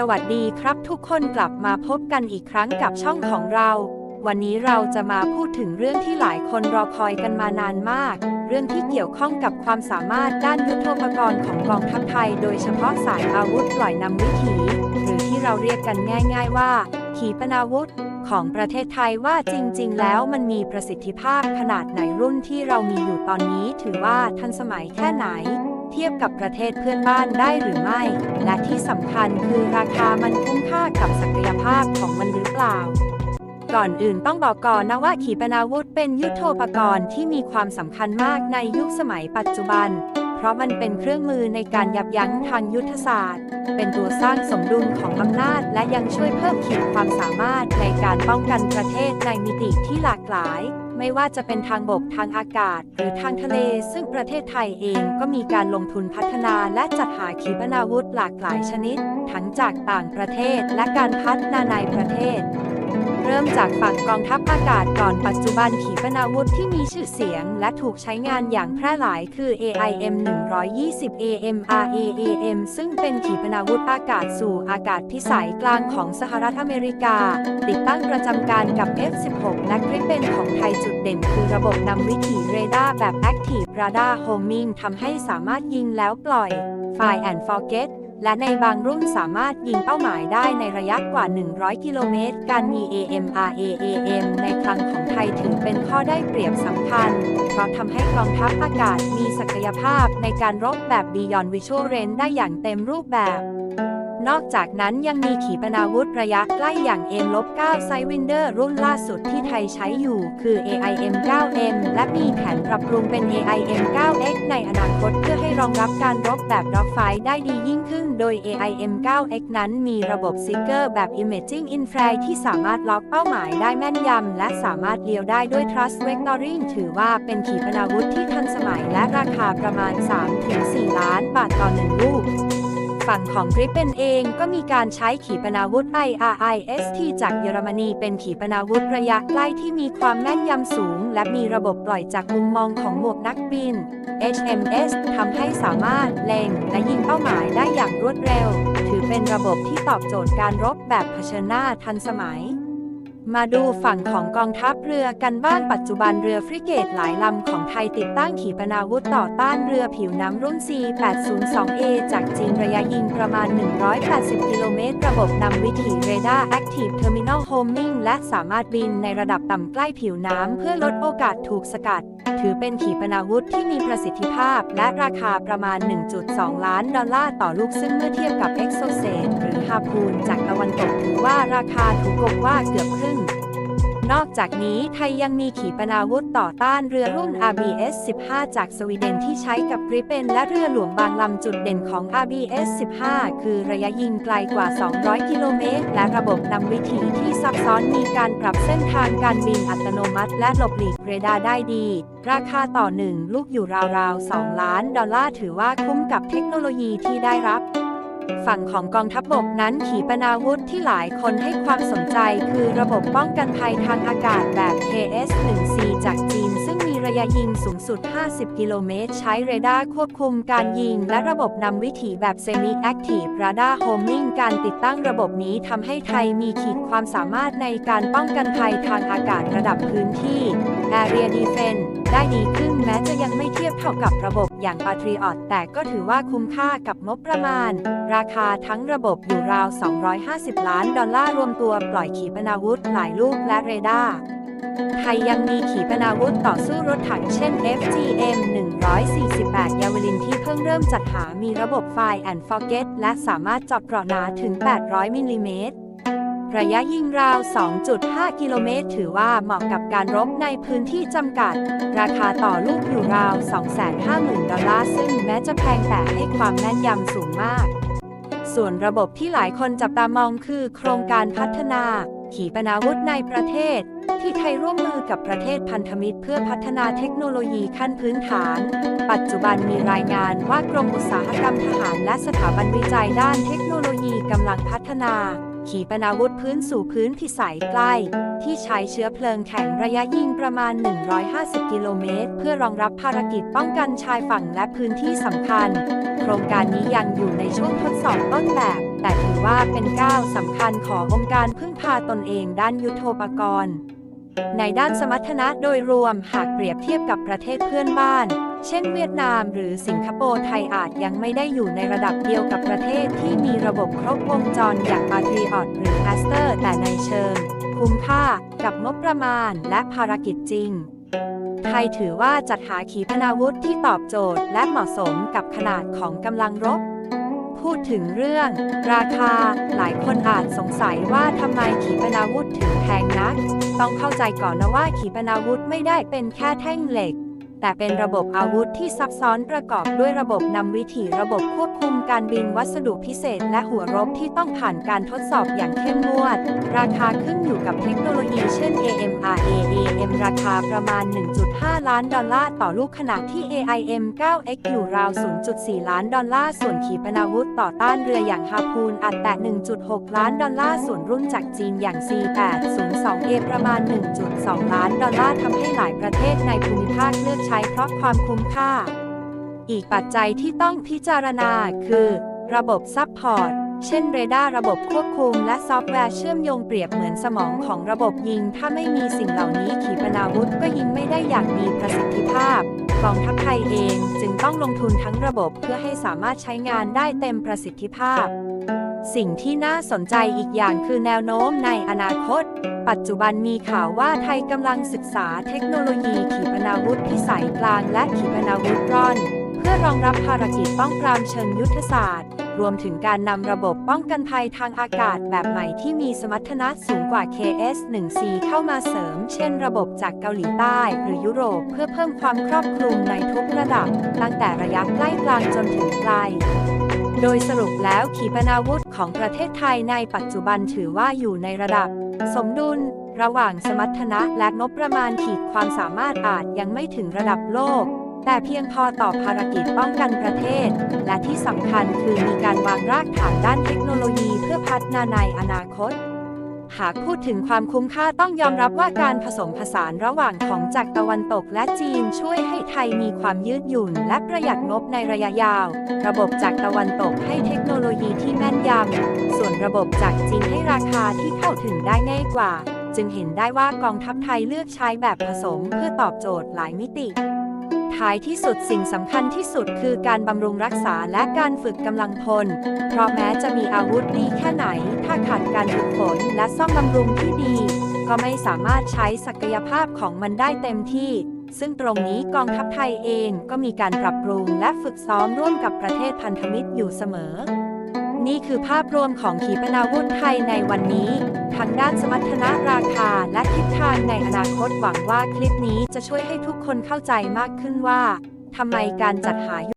สวัสดีครับทุกคนกลับมาพบกันอีกครั้งกับช่องของเรา วันนี้เราจะมาพูดถึงเรื่องที่หลายคนรอคอยกันมานานมาก เรื่องที่เกี่ยวข้องกับความสามารถด้านยุทโธปกรณ์ของกองทัพไทย โดยเฉพาะสายอาวุธปล่อยนำวิถี หรือที่เราเรียกกันง่าย ๆ ว่าขีปนาวุธ ของประเทศไทยว่าจริง ๆ แล้วมันมีประสิทธิภาพขนาดไหนรุ่นที่เรามีอยู่ตอนนี้ถือว่าทันสมัยแค่ไหน เทียบกับประเทศเพื่อนบ้านได้หรือไม่ และที่สำคัญคือราคามันคุ้มค่ากับศักยภาพของมันหรือเปล่า ก่อนอื่นต้องบอกก่อนนะว่าขีปนาวุธเป็นยุทโธปกรณ์ที่มีความสำคัญมากในยุคสมัยปัจจุบัน เพราะมันเป็นเครื่องมือในการยับยั้งทางยุทธศาสตร์ เป็นตัวสร้างสมดุลของอำนาจ และยังช่วยเพิ่มขีดความสามารถในการป้องกันประเทศในมิติที่หลากหลาย ไม่ว่าจะเป็นทางบกทางอากาศ หรือทางทะเล ซึ่งประเทศไทยเองก็มีการลงทุนพัฒนาและจัดหาขีปนาวุธหลากหลายชนิด ทั้งจากต่างประเทศและการพัฒนาในประเทศ เริ่มจากฝั่งกองทัพอากาศก่อนปัจจุบันขีปนาวุธที่มีชื่อเสียง และถูกใช้งานอย่างแพร่หลายคือ AIM 120 AMRAAM ซึ่งเป็นขีปนาวุธอากาศสู่อากาศพิสัยกลางของสหรัฐอเมริกา ติดตั้งประจำการกับ F16 และกริปเปนของไทยจุดเด่นคือระบบนำวิถีเรดาร์แบบ Active Radar Homing ทำให้สามารถยิงแล้วปล่อย Fire and Forget และในบางรุ่นสามารถยิงเป้าหมายได้ในระยะกว่า 100 กิโลเมตร การมี AMRAAM ในคลังของไทยถือเป็นข้อได้เปรียบสำคัญ เพราะทำให้กองทัพอากาศมีศักยภาพในการรบแบบ Beyond Visual Range ได้อย่างเต็มรูปแบบ นอกจากนั้นยังมีขีปนาวุธระยะใกล้อย่าง M-9 Sidewinder รุ่นล่าสุดที่ไทยใช้อยู่คือ AIM-9M และมีแผนปรับปรุงเป็น AIM-9X ในอนาคตเพื่อให้รองรับการรบแบบ Dogfight ได้ดียิ่งขึ้น โดย AIM-9X นั้นมีระบบ Seeker แบบ Imaging Infrared ที่สามารถล็อกเป้าหมายได้แม่นยำ และสามารถเลี้ยวได้ด้วย Thrust Vectoring ถือว่าเป็นขีปนาวุธที่ทันสมัยและราคาประมาณ 3-4 ล้านบาทต่อหนึ่งลูก ฝั่งของกริปเปนเองก็มีการใช้ขีปนาวุธ IRIST จากเยอรมนีเป็นขีปนาวุธระยะใกล้ที่มีความแม่นยำสูง และมีระบบปล่อยจากมุมมองของหมวกนักบิน HMS ทำให้สามารถเล็งและยิงเป้าหมายได้อย่างรวดเร็ว ถือเป็นระบบที่ตอบโจทย์การรบแบบเผชิญหน้าทันสมัย มาดูฝั่งของกองทัพเรือกันบ้างปัจจุบันเรือฟริเกตหลายลำของไทยติดตั้งขีปนาวุธต่อต้านเรือผิวน้ำรุ่น C802A จากจีนระยะยิงประมาณ 180 กิโลเมตร ระบบนำวิถีเรดาร์ Active Terminal Homing และสามารถบินในระดับต่ำใกล้ผิวน้ำเพื่อลดโอกาสถูกสกัดถือเป็นขีปนาวุธที่มีประสิทธิภาพและราคาประมาณ 1.2 ล้านดอลลาร์ต่อลูกซึ่งเมื่อเทียบกับเอ็กโซเซนหรือฮาพูนจากตะวันตกถือว่าราคาถูกกว่าเกือบครึ่ง นอกจากนี้ไทยยังมีขีปนาวุธต่อต้านเรือรุ่น RBS 15 จากสวีเดนที่ใช้กับกริปเปนและเรือหลวงบางลำจุดเด่นของ RBS 15 คือระยะยิงไกลกว่า 200 กิโลเมตร และระบบนำวิถีที่ซับซ้อนมีการปรับเส้นทางการบินอัตโนมัติ และหลบหลีกเรดาร์ได้ดี ราคาต่อหนึ่งลูกอยู่ราวๆ 2 ล้านดอลลาร์ถือว่าคุ้มกับเทคโนโลยีที่ได้รับ ฝั่งของกองทัพบบกนั้นขีปนาวุธที่หลายคนให้ความสนใจคือระบบป้องกันภัยทางอากาศแบบ KS-1C จากจีน ซึ่งมีระยะยิงสูงสุด 50 กิโลเมตร ใช้เรดาร์ควบคุมการยิง และระบบนำวิถีแบบ Semi Active Radar Homing การติดตั้งระบบนี้ทำให้ไทยมีขีดความสามารถในการป้องกันภัยทางอากาศระดับพื้นที่ Area Defense ได้ดีขึ้นแม้จะยังไม่เทียบเท่ากับระบบอย่าง Patriot แต่ก็ถือว่าคุ้มค่ากับงบประมาณราคาทั้งระบบอยู่ราว 250 ล้านดอลลาร์รวมตัวปล่อยขีปนาวุธหลายลูกและเรดาร์ไทยยังมีขีปนาวุธต่อสู้รถถังเช่น FGM 148 ยาวลินที่เพิ่งเริ่มจัดหามีระบบ Fire and Forget และสามารถเจาะเกราะหนาถึง 800 มิลลิเมตร ระยะยิงราว 2.5 กิโลเมตร ถือว่าเหมาะกับการรบในพื้นที่จำกัด ราคาต่อลูกอยู่ราว 250,000 ดอลลาร์ ซึ่งแม้จะแพงแต่ให้ความแม่นยำสูงมาก ส่วนระบบที่หลายคนจับตามองคือโครงการพัฒนา ขีปนาวุธในประเทศ ที่ไทยร่วมมือกับประเทศพันธมิตร เพื่อพัฒนาเทคโนโลยีขั้นพื้นฐาน ปัจจุบันมีรายงานว่ากรมอุตสาหกรรมทหารและสถาบันวิจัยด้านเทคโนโลยีกำลังพัฒนา ขีปนาวุธพื้นสู่พื้นพิสัยใกล้ ที่ใช้เชื้อเพลิงแข็งระยะยิงประมาณ 150 กิโลเมตร เพื่อรองรับภารกิจป้องกันชายฝั่งและพื้นที่สำคัญ โครงการนี้ยังอยู่ในช่วงทดสอบต้นแบบ แต่ถือว่าเป็นก้าวสำคัญขององค์การพึ่งพาตนเองด้านยุทโธปกรณ์ ในด้านสมรรถนะโดยรวมหากเปรียบเทียบกับประเทศเพื่อนบ้าน เช่นเวียดนามหรือสิงคโปร์ไทยอาจยังไม่ได้อยู่ในระดับเดียวกับประเทศที่มีระบบครบวงจรอย่าง p a t r i o t หรือ a s t e r แต่ในเชิง คุ้มค่ากับงบประมาณและภารกิจจริงไทยถือว่าจัดหาขีปนาวุธที่ตอบโจทย์และเหมาะสมกับขนาดของกำลังรบ พูดถึงเรื่อง ราคา หลายคนอาจสงสัยว่าทำไมขีปนาวุธถึงแพงนัก ต้องเข้าใจก่อนนะว่าขีปนาวุธไม่ได้เป็นแค่แท่งเหล็ก แต่เป็นระบบอาวุธที่ซับซ้อนประกอบด้วยระบบนำวิถีระบบควบคุมการบินวัสดุพิเศษ และหัวรบที่ต้องผ่านการทดสอบอย่างเข้มงวด ราคาขึ้นอยู่กับเทคโนโลยีเช่น AMRAAM ราคาประมาณ 1.5 ล้านดอลลาร์ต่อลูกขณะที่ AIM 9X อยู่ราว 0.4 ล้านดอลลาร์ ส่วนขีปนาวุธต่อต้านเรืออย่างฮาพูนอัดแต่ 1.6 ล้านดอลลาร์ส่วนรุ่นจากจีนอย่าง C802A ประมาณ 1.2 ล้านดอลลาร์ทำให้หลายประเทศ ภาคเลือกใช้เพราะความคุ้มค่า อีกปัจจัยที่ต้องพิจารณาคือ ระบบซัพพอร์ต เช่นเรดาร์ระบบควบคุม และซอฟต์แวร์เชื่อมโยงเปรียบเหมือนสมองของระบบยิง ถ้าไม่มีสิ่งเหล่านี้ขีปนาวุธก็ยิงไม่ได้อย่างมีประสิทธิภาพกองทัพไทยเองจึงต้องลงทุนทั้งระบบเพื่อให้สามารถใช้งานได้เต็มประสิทธิภาพ สิ่งที่น่าสนใจอีกอย่างคือแนวโน้มในอนาคต ปัจจุบันมีข่าวว่าไทยกำลังศึกษาเทคโนโลยีขีปนาวุธพิสัยกลางและขีปนาวุธร่อน เพื่อรองรับภารกิจป้องปรามเชิงยุทธศาสตร์ รวมถึงการนำระบบป้องกันภัยทางอากาศแบบใหม่ที่มีสมรรถนะสูงกว่า KS-1C เข้ามาเสริม เช่น ระบบจากเกาหลีใต้หรือยุโรปเพื่อเพิ่มความครอบคลุมในทุกระดับ ตั้งแต่ระยะใกล้กลางจนถึงไกลโดยสรุปแล้วขีปนาวุธ ของประเทศไทยในปัจจุบันถือว่าอยู่ในระดับ สมดุล ระหว่างสมรรถนะและงบประมาณขีดความสามารถอาจยังไม่ถึงระดับโลก แต่เพียงพอต่อภารกิจป้องกันประเทศ และที่สำคัญคือมีการวางรากฐานด้านเทคโนโลยีเพื่อพัฒนาในอนาคต หากพูดถึงความคุ้มค่าต้องยอมรับว่าการผสมผสานระหว่างของจากตะวันตกและจีนช่วยให้ไทยมีความยืดหยุ่น และประหยัดงบในระยะยาว ระบบจากตะวันตกให้เทคโนโลยีที่แม่นยำ ส่วนระบบจากจีนให้ราคาที่เข้าถึงได้ง่ายกว่า จึงเห็นได้ว่ากองทัพไทยเลือกใช้แบบผสมเพื่อตอบโจทย์หลายมิติ ท้ายที่สุดสิ่งสำคัญที่สุดคือการบำรุงรักษาและการฝึกกำลังพล เพราะแม้จะมีอาวุธดีแค่ไหน ถ้าขาดการฝึกฝนและซ่อมบำรุงที่ดี ก็ไม่สามารถใช้ศักยภาพของมันได้เต็มที่ ซึ่งตรงนี้กองทัพไทยเองก็มีการปรับปรุงและฝึกซ้อมร่วมกับประเทศพันธมิตรอยู่เสมอ นี่คือภาพรวมของขีปนาวุธไทยในวันนี้ ทั้งด้านสมรรถนะราคาและทิศทางในอนาคตหวังว่าคลิปนี้จะช่วยให้ทุกคนเข้าใจมากขึ้นว่าทำไมการจัดหา